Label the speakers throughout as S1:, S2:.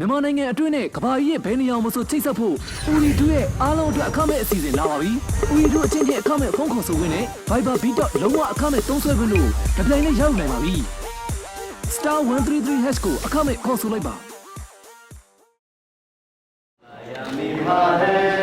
S1: မြန်မာနိုင်ငံအတွင်းနဲ့ကမ္ဘာကြီးရဲ့ဘယ်နေရာမှာဆိုချိတ်ဆက်ဖို့ဦးရီတူရဲ့အားလုံးအတွက်အခမဲ့အစီအစဉ်လာပါပြီ။ဦးရီတူအချင်းချင်းအခမဲ့ဖုန်းခေါ်ဆိုခွင့်နဲ့ Viber B. လုံးဝအခမဲ့သုံးဆွဲခွင့်တို့ဒီပြိုင်နဲ့ရောက်နိုင်ပါပြီ။ Star 133 Hash ကိုအခမဲ့ခေါ်ဆိုလိုက်ပါ။
S2: ယာမီမာဟဲ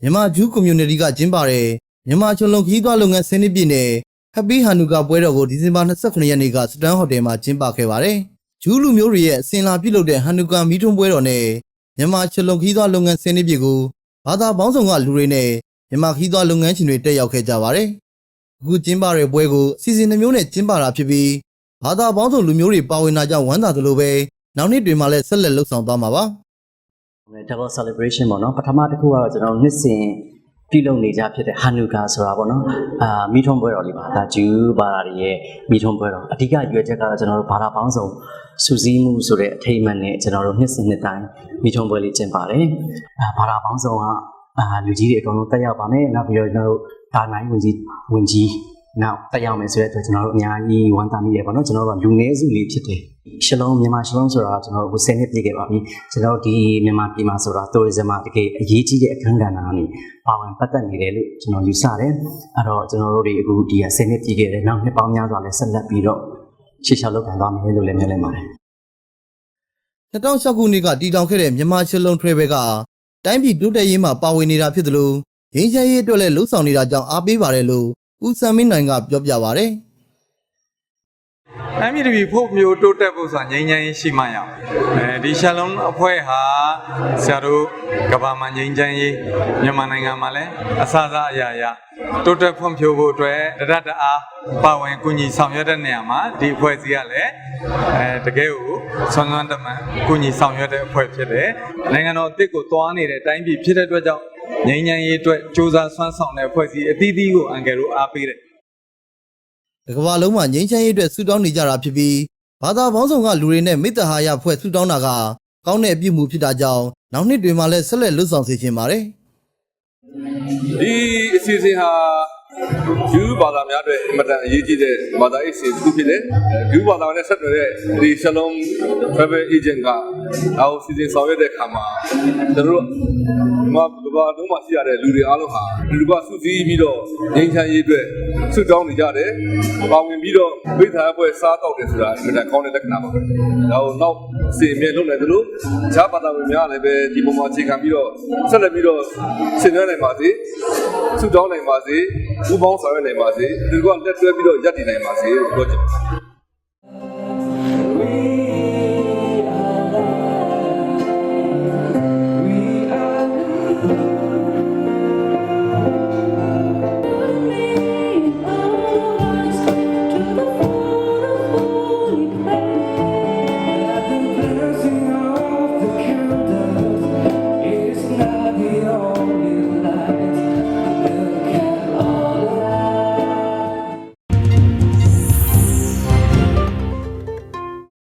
S3: မြန်မာဂျူးကွန်မြူနတီကကျင်းပတဲ့မြန်မာချုံလုံခီးသွွားလုပ်ငန်းစနစ်ပြည့်နဲ့ Happy Hanukkah ပွဲတော်ကိုဒီဇင်ဘာ29ရက်နေ့ကစတန်ဟိုတယ်မှာကျင်းပခဲ့ပါတယ်။ဂျူးလူမျိုးတွေရဲ့အစဉ်လာပြုလုပ်တဲ့ Hanukkah မီးထွန်းပွဲတော်နဲ့မြန်မာချုံလုံခီးသွွားလုပ်ငန်းစနစ်ပြည့်ကို ဘာသာပေါင်းစုံကလူတွေနဲ့မြန်မာခီးသွွားလုပ်ငန်းရှင်တွေတက်ရောက်ခဲ့ကြပါတယ်။အခုကျင်းပတဲ့ပွဲကိုအစီအစဉ်နှမျိုးနဲ့ကျင်းပတာဖြစ်ပြီးဘာသာပေါင်းစုံလူမျိုးတွေပါဝင်တာကြောင့်ဝမ်းသာသလိုပဲနောက်နှစ်တွေမှာလည်းဆက်လက်လှုပ်ဆောင်သွားမှာပါ။
S4: double celebration ပေါ့နော်ပထမတစ်ခုကတော့ကျွန်တော်တို့နှစ်စဉ် ပြုလုပ်နေကြဖြစ်တဲ့ Hanukkah ဆိုတာပေါ့နော်အာမိထုံးပွဲတော်လေးပါဒါဂျူးဘာသာတွေရဲ့မိထုံးပွဲတော်အဓိကရွယ်ချက်ကတော့ကျွန်တော်တို့ဘာသာပေါင်းစုံစူးစီးမှုဆိုတဲ့အထိမ်းအမှတ်နဲ့ကျွန်တော်တို့နှစ်စဉ်နှစ်တိုင်းမိထုံးပွဲလေးကျင်းပါတယ်အာဘာသာပေါင်းစုံကအာလူကြီးတွေအကုန်လုံးတက်ရောက်ပါမယ်နောက်ပြီးတော့ကျွန်တော်တို့ဒါနိုင်ဝင်ကြီးဝင်ကြီး နောက်တက်ရောက်မယ်ဆိုတဲ့အတွက်ကျွန်တော်တို့အများကြီးဝမ်းသာမိတယ်ပေါ့နော်ကျွန်တော်တို့ကလူနည်းစုလေးဖြစ်တယ်ရှလုံးမြန်မာရှလုံးဆိုတာကျွန်တော်တို့10နှစ်ပြည့်ခဲ့ပါပြီကျွန်တော်တို့ဒီမြန်မာပြည်မှာဆိုတာ tourism မှာတကယ်အရေးကြီးတဲ့အခန်းကဏ္ဍကနေပါဝင်ပတ်သက်နေတယ်လို့ကျွန်တော်ယူဆတယ်အဲ့တော့ကျွန်တော်တို့တွေအခုဒီ10နှစ်ပြည့်ခဲ့တယ်နောက်နှစ်ပေါင်းများစွာလည်းဆက်လက်ပြီးတော့ရှေ့လျှောက်လုပ်ခံသွားမယ်လို့လည်းမျှော်လင့်ပါတယ်
S3: 2006ခုနှစ်ကတည်ထောင်ခဲ့တဲ့မြန်မာချစ်လုံးထွဲဘက်ကတိုင်းပြည်တိုးတက်ရေးမှာပါဝင်နေတာဖြစ်သလိုရင်းချမ်းရေးအတွက်လည်းလှုပ်ဆောင်နေတာကြောင့်အားပေးပါတယ်လို့ ဦးစံမင်းနိုင်ကပြောပြပါဗျာ
S5: အမ်းမြတပြီဖို့မျိုးတိုးတက်ဖို့ဆိုတာငြိမ်းချမ်းရေးရှိမှရအောင်အဲဒီရှလုံးအဖွဲ့ဟာဆရာတို့ကမ္ဘာမှာငြိမ်းချမ်းရေးမြန်မာနိုင်ငံမှာလည်းအစအစအရာရာတိုးတက်ဖွံ့ဖြိုးဖို့အတွက်တရတအားပါဝင်ကူညီဆောင်ရွက်တဲ့နေရာမှာဒီအဖွဲ့အစည်းကလည်းအဲတကယ်ကိုဆွမ်းဆွမ်းတမန်ကူညီဆောင်ရွက်တဲ့အဖွဲ့ဖြစ်တယ်နိုင်ငံတော်အစ်စ်ကိုတွားနေတဲ့အတိုင်းပြည်ဖြစ်တဲ့အတွက်ကြောင့် ငြိမ်းချမ်းရေးအတွက်စ조사ဆွမ်းဆောင်တဲ့အဖွဲ့အစည်းအသီးသီးကိုအန်ကယ်တို့အားပေးတယ်
S3: တကမ္ဘာလုံးမှာငြိမ်းချမ်းရေးအတွက်ဆုတောင်းနေကြတာဖြစ်ပြီးဘာသာပေါင်းစုံကလူတွေနဲ့မေတ္တာဟာရဖွဲ့ဆုတောင်းတာကကောင်းတဲ့အပြုအမူဖြစ်တာကြောင့်နောက်နှစ်တွေမှာလည်းဆက်လက်လှုပ်ဆောင်စေချင်ပါတယ်
S6: ဒီအစီအစဉ်ဟာဂျူးဘာသာများအတွက်အင်မတန်အရေးကြီးတဲ့ဘာသာရေးအစီအစဉ်တစ်ခုဖြစ်တယ်။ဂျူးဘာသာနဲ့ဆက်နွယ်တဲ့ဒီရှလုံး travel agent ကအောက်စီစဉ်ဆောင်ရွက်တဲ့အခါမှာကျွန်တော် တို့မဘာလုံးမှာရှိရတဲ့လူတွေအားလုံးဟာလူတွေကစုစည်းပြီးတော့ငြိမ်းချမ်းရေးအတွက်ဆုတောင်းနေကြတယ်။ပါဝင်ပြီးတော့ဝိသဟာပွဲစားတော့တယ်ဆိုတာအင်မတန်ကောင်းတဲ့လက္ခဏာပါပဲ။ဒါကိုနောက်အစီအမြဲလုပ်နိုင်သလိုဈာဘာသာဝင်များလည်းပဲဒီပုံမှာအခြေခံပြီးတော့ဆက်လက်ပြီးတော့ဆင်နွှဲနိုင်ပါစေ။ဆုတောင်းနိုင်ပါစေ။ဘူပေါင်းဆောင်ရွက်နိုင်ပါစေ။ဒီကလက်တွဲပြီးတော့ရပ်တည်နိုင်ပါစေလို့ပြောချင်ပါတယ်